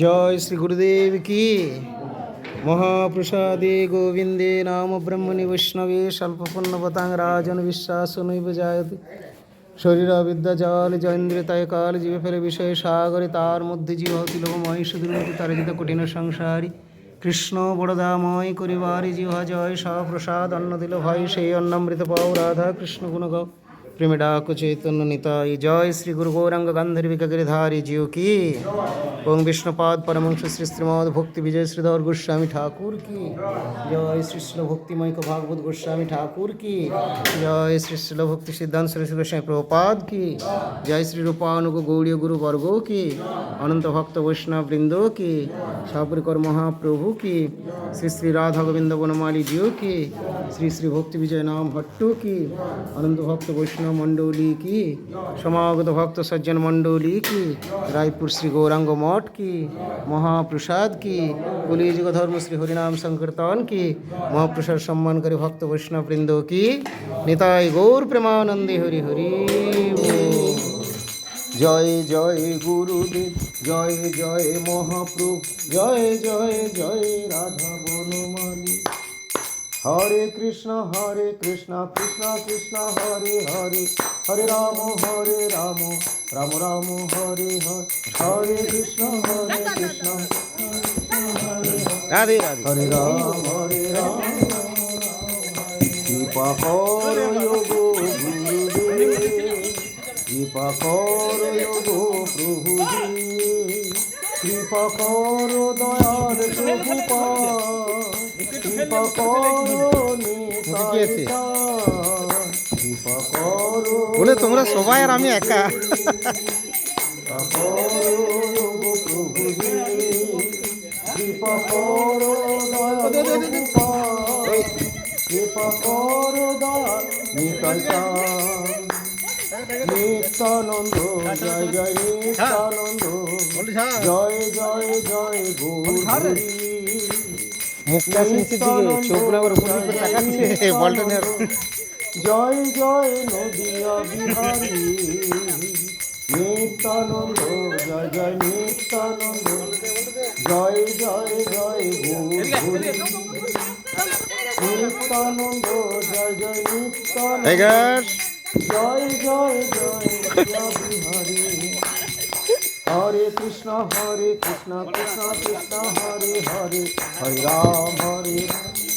জয় শ্রী গুরুদেব কি? মহাপ্রসাদে গোবিন্দে নাম ব্রহ্মণি বৈষ্ণবে স্বল্পপূর্ণপতাং রাজন বিশ্বাস নৈব জায়তে। শরীর বিদ্যা জল, জয়েন্দ্রে তায় কাল, জীবে ফেলে বিষয়ে সাগরে তার মধ্যে জীব হতিল তার তারজিত কঠিন সংসারী। কৃষ্ণ বড়দাময় করিবারি জীব জয় সপ্রসাদ অন্ন দিল ভয়, সেই অন্নামৃত পাও, রাধা কৃষ্ণ গুণগাও গাও প্রেমে ডাক চৈতন্য নিতাই জয় শ্রী গুরু গৌরাঙ্গ গান্ধর্বিক গিরিধারী জিও কি ওং বিষ্ণুপাদ পরমংশ শ্রী শ্রীমদ ভক্তি বিজয় শ্রীধর গোস্বামী ঠাকুর কি জয় শ্রী শ্রীল ভক্তিময়ক ভাগবত গোস্বামী ঠাকুর কি জয় শ্রী শ্রীল ভক্তি সিদ্ধান্ত শ্রী শ্রী গোস্বামী প্রভুপাদ কি জয় শ্রী রূপানুগ গৌড়ীয় গুরু বর্গ কি অনন্ত ভক্ত বৈষ্ণব বৃন্দ কি সাপরিকর মহাপ্রভু কি শ্রী শ্রী রাধা গোবিন্দ বনমালী জিও কি শ্রী শ্রী ভক্তি বিজয় নাম ভক্ত মণ্ডলী কি? সমাগত ভক্ত সজ্জন মণ্ডলী কি? রায়পুর শ্রী গৌরাঙ্গ মঠ কি? মহাপ্রসাদ কি? কলিযুগ ধর্ম শ্রী হরিনাম সংকীর্তন কি? মহাপ্রসাদ সম্মানকারী ভক্ত বৈষ্ণব বৃন্দ কি? নিতাই গৌর প্রেমানন্দে হরি হরি জয় জয় গুরুদেব, জয় জয় মহাপ্রভু, জয় জয় জয় রাধা বনমালী। হরে কৃষ্ণ হরে কৃষ্ণ কৃষ্ণ কৃষ্ণ হরে হরে হরে রাম হরে রাম রাম রাম হরে হরে হরে কৃষ্ণ হরে কৃষ্ণ রাধে রাধে। হরে রাম হরে রাম কৃপা কর গো কৃপা কর গো প্রভুজি কৃপা কর দয়াল প্রভুপা বলে তোমরা সবাই আর আমি একা। নিত্যানন্দ জয় জয় নিত্যানন্দ জয় জয় জয় গৌরী। মুখটা নিচের দিকে চোখগুলো আবার উপর দিকে তাকাচ্ছে বলটা নিয়ে জয় জয় নদিয়া বিহারী নিত্যানন্দ জয় জয় নিত্যানন্দ জয় জয় জয় নিত্যানন্দ জয় জয় নিত্যানন্দ জয় জয় জয় বিহারী হরে কৃষ্ণ হরে কৃষ্ণ কৃষ্ণ কৃষ্ণ, হরে হরে হরে রাম হরে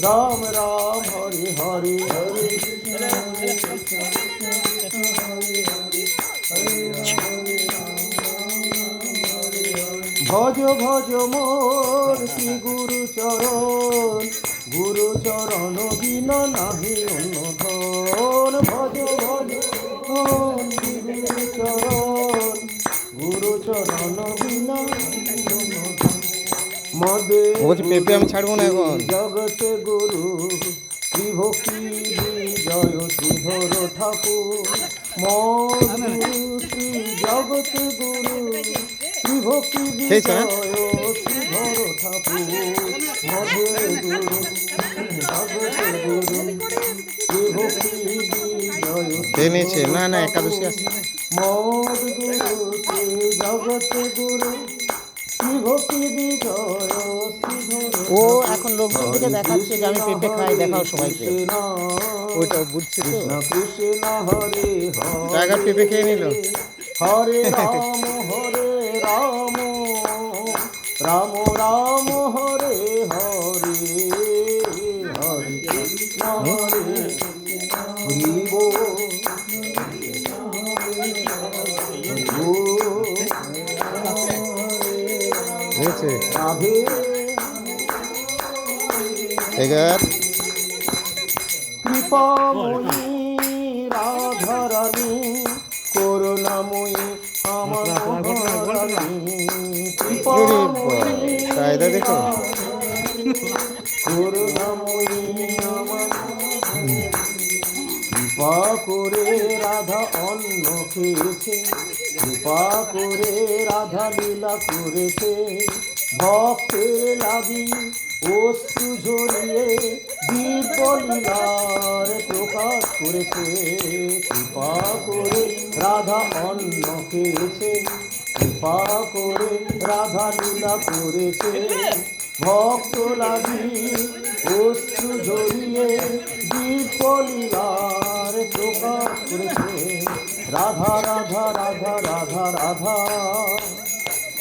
রাম রাম, হরে হরে হরে ভজ ভজ, মোর, শ্রী গুরু চরণ গুরু চরণ বিন নাহি অন্য ভজ ভজ গুরু চরণ। চরণ বিন মদে বলছি পেঁপে আমি ছাড়বো না এখন জগত গুরু শ্রীভক্তি বিজয় শ্রীধর ঠাকুর শ্রী জগত গুরু শ্রীভক্তি হ্যাঁ? শ্রীধর ঠাকুর মধু গুরু জগত গুরু শ্রীভক্তি খেয়ে নিয়েছে না না একাদশী আছে গুরু শ্রী জগত গুরু ও এখন লোকজনকে দেখাচ্ছে যে আমি পেঁপে খাই দেখাও সবাইকে। ওইটা বুঝছি তো। টাইগার পেঁপে খেয়ে নিল। হরে রাম হরে রাম রাম রাম এগার। কৃপাময়ী রাধারানী করুণাময়ী আমার কায়দা দেখো। করুণাময়ী আমার কৃপা করে রাধা অন্ন খেয়েছে কৃপা করে রাধা লীলা করেছে। ভক্তের লাগি অশ্রু ঝরিয়ে দিব্য লীলার প্রকাশ করেছে। কৃপা করে রাধা অন্ন খেয়েছে কৃপা করে রাধা লীলা করেছে। ভক্ত লাগি অশ্রু ঝরিয়ে দীপলীলার প্রকাশ করেছে। রাধা রাধা রাধা রাধা রাধা।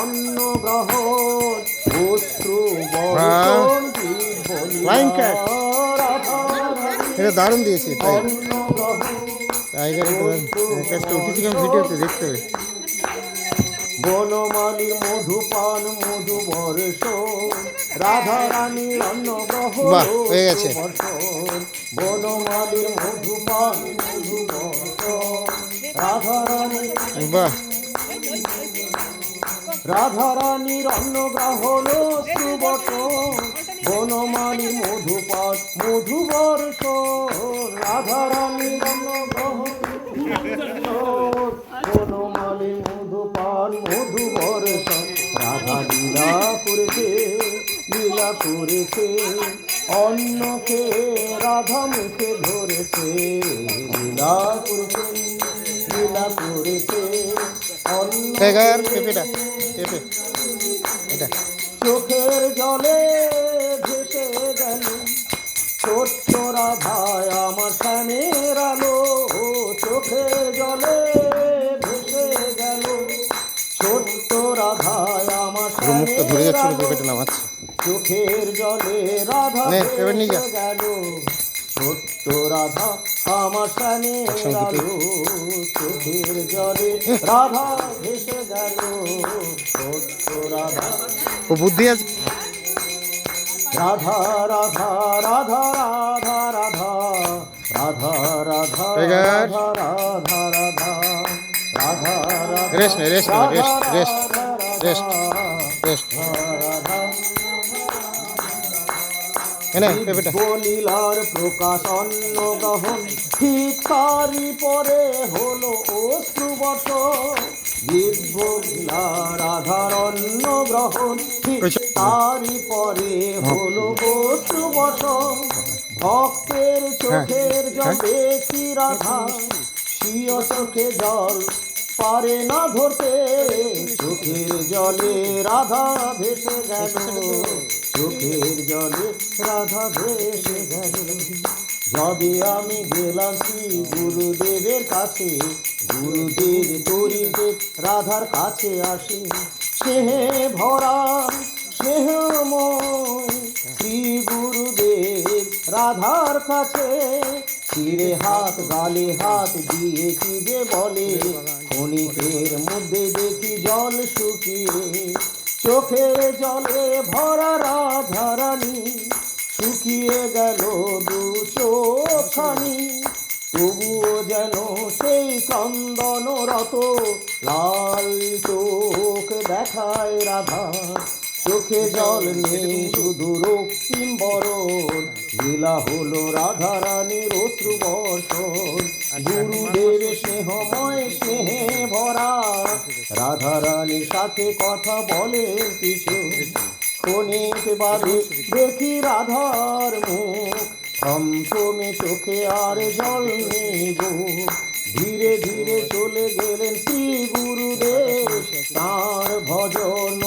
অন্ন গ্রহণ অশ্রু এটা দারুণ দিয়েছে তাই। টাইগার উঠেছি ভিডিওতে দেখতে হবে। মধুপান মধু বর্ষ রাধা রানীর অন্ন গ্রহণ বাহ, হয়ে গেছে। বনমালীর মধুপান মধু বর্ষ রাধা রানীর বাহ। রাধারানীর অন্নগ্রহণ শ্রুবট বনমালী মধুপাত মধুবর্ষ রাধারানীর অন্নগ্রহণ বনমালী মধুপান মধুবর্ষ রাধা লীলা করেছে লীলা করেছে অন্নকে খেয়ে রাধা মুখে ধরেছে লীলা করেছে লীলা করেছে অন্য পেঁপে এটা। চোখের জলে ভেসে গেল। ছোট্ট রাধায় আমার স্বামীর আলো। চোখের জলে ভেসে গেল। ছোট্ট রাধায় আমার মুখটা ধরে যাচ্ছিল। নামাচ্ছে। চোখের জলে রাধা। ভেসে গেল। ছোট্ট রাধা আমার দুটোই। আলো চোখের জলে। রাধা ভেসে গেল ছোট্ট রাধা। ও বুদ্ধি আছে? রাধা রাধা রাধা রাধা রাধা। রাধা রাধা. রাধা রাধা রাধা। রাধা রাধা Rest নে, rest নে, rest, নীলার প্রকাশন্ন গহন ঠিক তারি পরে হলো অশ্রুবত দিব্য নীলার আধারণ্য গ্রহণ ঠিক তারি পরে হলো অশ্রুবত ভক্তের চোখের জলে কি রাধা সিয় চোখে জল পারে না ধরতে। চোখের জলে রাধা ভেসে গেল। চোখের জলে রাধা ভেসে গেল। যবে আমি গেলাম শ্রী গুরুদেবের কাছে গুরুদেব তরিদেব রাধার কাছে আসে। স্নেহে ভরা স্নেহময় শ্রী গুরুদেব রাধার কাছে চিরে হাত গালে হাত দিয়ে কি যে বলে ক্ষণিকের মধ্যে দেখি জল শুকিয়ে চোখের জলে ভরা রাধারানী শুকিয়ে গেল দু চোখানি তবুও যেন সেই চন্দনরত লাল চোখ দেখায় রাধা। চোখে জল নেই শুধু রক্তিম বরণ। লীলা হলো রাধা রানীর অশ্রু বর্ষণ গুরুদেব স্নেহময় স্নেহে ভরা রাধা রানীর সাথে কথা বলে কিছু। ক্ষণিক বাদে দেখি রাধার মুখ থমথমে চোখে আর জল নেই গো। ধীরে ধীরে চলে গেলেন শ্রী গুরুদেব তার ভজন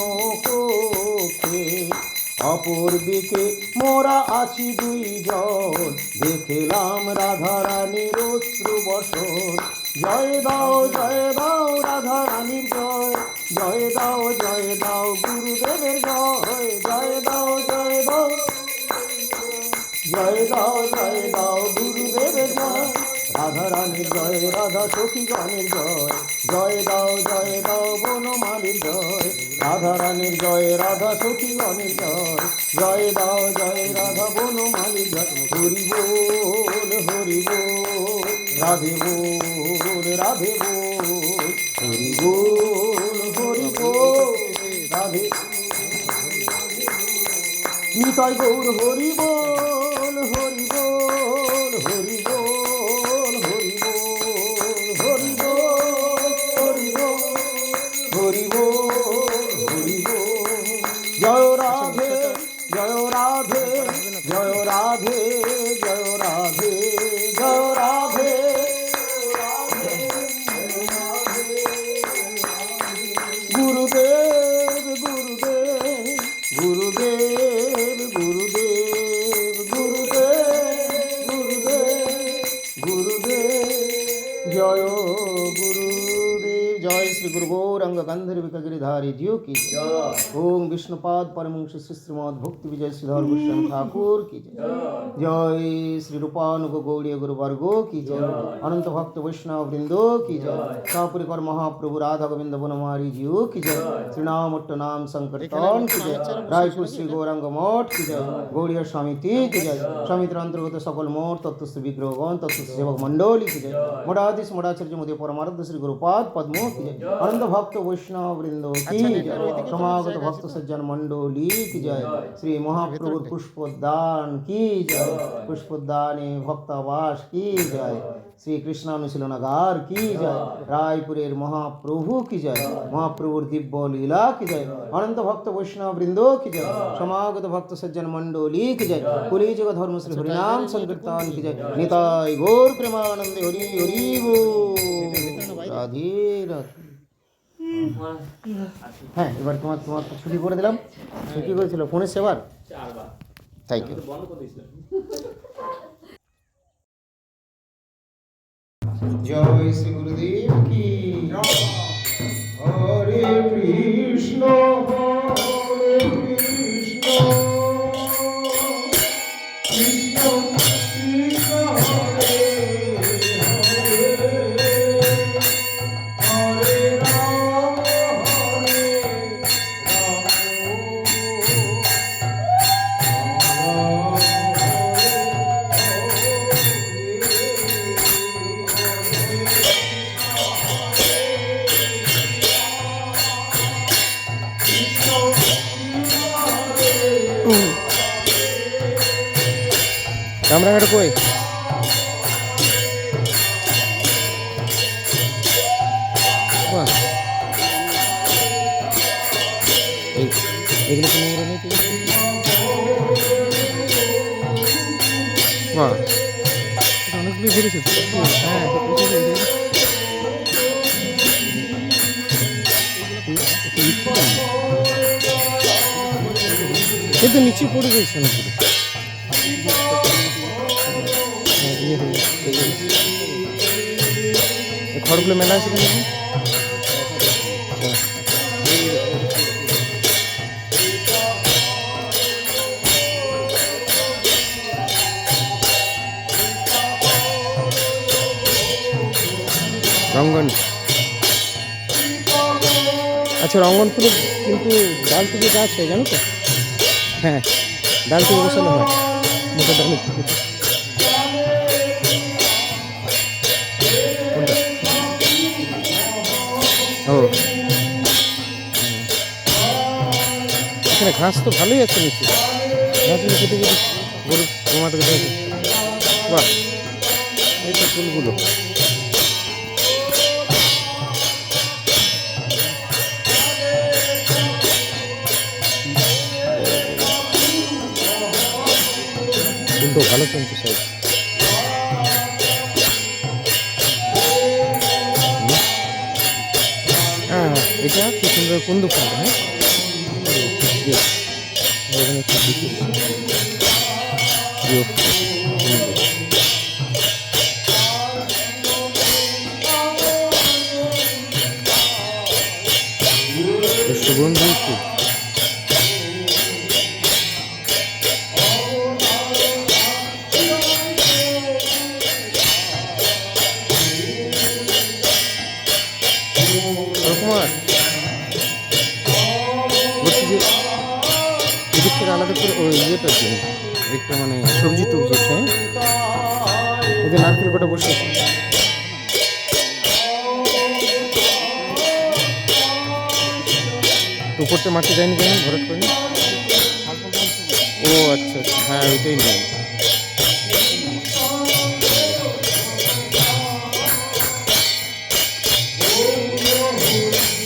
অপর দিকে মোরা আছি দুইজন। দেখলাম রাধা রানীর অশ্রু বসন। জয় দাও জয় দাও রাধা রানীর জয়। জয় দাও জয় দাও গুরুদেবের জয়। জয় দাও জয় দাও জয় দাও জয় দাও গুরুদেবের জয়। রাধা জয়, রাধা সখী গানের জয়। জয় দাও জয় দাও বনমালীর জয়। রাধা রানীর জয়, রাধা সখী গানের জয়। জয় দাও, জয় রাধা বনমালীর জয়। হরি বল হরি বল, রাধে বল, রাধে বোল। হরি বল রাধে নিতাই গৌর, হরি বল হরি বল হরি বল। জয় রাধে জয় রাধে देव गंधर्विक दियो की जय ओम विष्णुपाद परमंश श्री श्रीमद भक्ति विजय श्रीधर भूषण ठाकुर की जय जय श्री रूपानुग गौड़ी गुरुवर्गो की जय अनंत भक्त वैष्णव वृंदो की जय सापुर कर महाप्रभु राधा गोविंद बनमारी जीओ की जय श्री नाम नाम संकटन की जय रायपुर श्री गौरंग मठ की जय गौड़ीय समिति की जय समितिर अंतर्गत सकल मोठ तत्वस्थ विग्रहगण तत्व सेवक मंडोली की जय मठाधीश मठाचार्य मोदी परमार्थ श्री गुरुपाद पद्मो की जय अनंत भक्त वैष्णव वृंदो की जय समागत भक्त सज्जन मंडली की जय श्री महाप्रभुर पुष्पोद्दान की जय पुष्पोद्दाने भक्तवास की जय শ্রী কৃষ্ণানুশীলনাগার কি যায় রায়পুরের মহাপ্রভু কি যায় মহাপ্রভুর দিব্য লীলা কি যায় অনন্ত ভক্ত বৈষ্ণব বৃন্দ কি যায় সমাগত ভক্ত সজ্জন মণ্ডলী কি যায় কলিযুগ ধর্ম শ্রী হরিনাম সংকীর্তন কি যায় নিতাই গৌর প্রেমানন্দে হরি হরি বল। রাধে রাধে হ্যাঁ এবার তোমার তোমার ছুটি করে দিলাম। ছুটি করেছিল ফোনের সেবার। থ্যাংক ইউ জয় শ্রী গুরুদেব কি? হরে কৃষ্ণ। অনেকগুলি ফিরেছে হ্যাঁ কিন্তু নিচে পড়ে গেছে অনেকগুলি। খড়গুলো মেলা আছে রঙ্গন। আচ্ছা রঙ্গন ফুলের কিন্তু ডাল থেকে গাছ হয় জানো তো? হ্যাঁ ডাল থেকে বসানো হয়। মোটা ডাল। থেকে ও। এখানে ঘাস তো ভালোই আছে নিচে। ঘাস নিচে কেটে গরু ঘুমাতে বাহ এই তো ফুলগুলো। ভালো কিন্তু স্যার। হ্যাঁ এটা কি সুন্দর কুন্দু ফুল হ্যাঁ? হ্যাঁ। সুগন্ধি আলাদা করে ওই ইয়েটা দিন একটা মানে সবজি টবজি হ্যাঁ? ওদের নারকেল কটা বসে আছে। তো উপরটা মাটি দেয়নি কেন? ভরাট করেনি? ও আচ্ছা আচ্ছা হ্যাঁ ওইটাই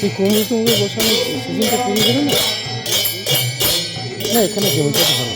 এই কুমড়ো টুমড়ো বসানো সিজনটা পেরিয়ে গেল না? এখানে ভালো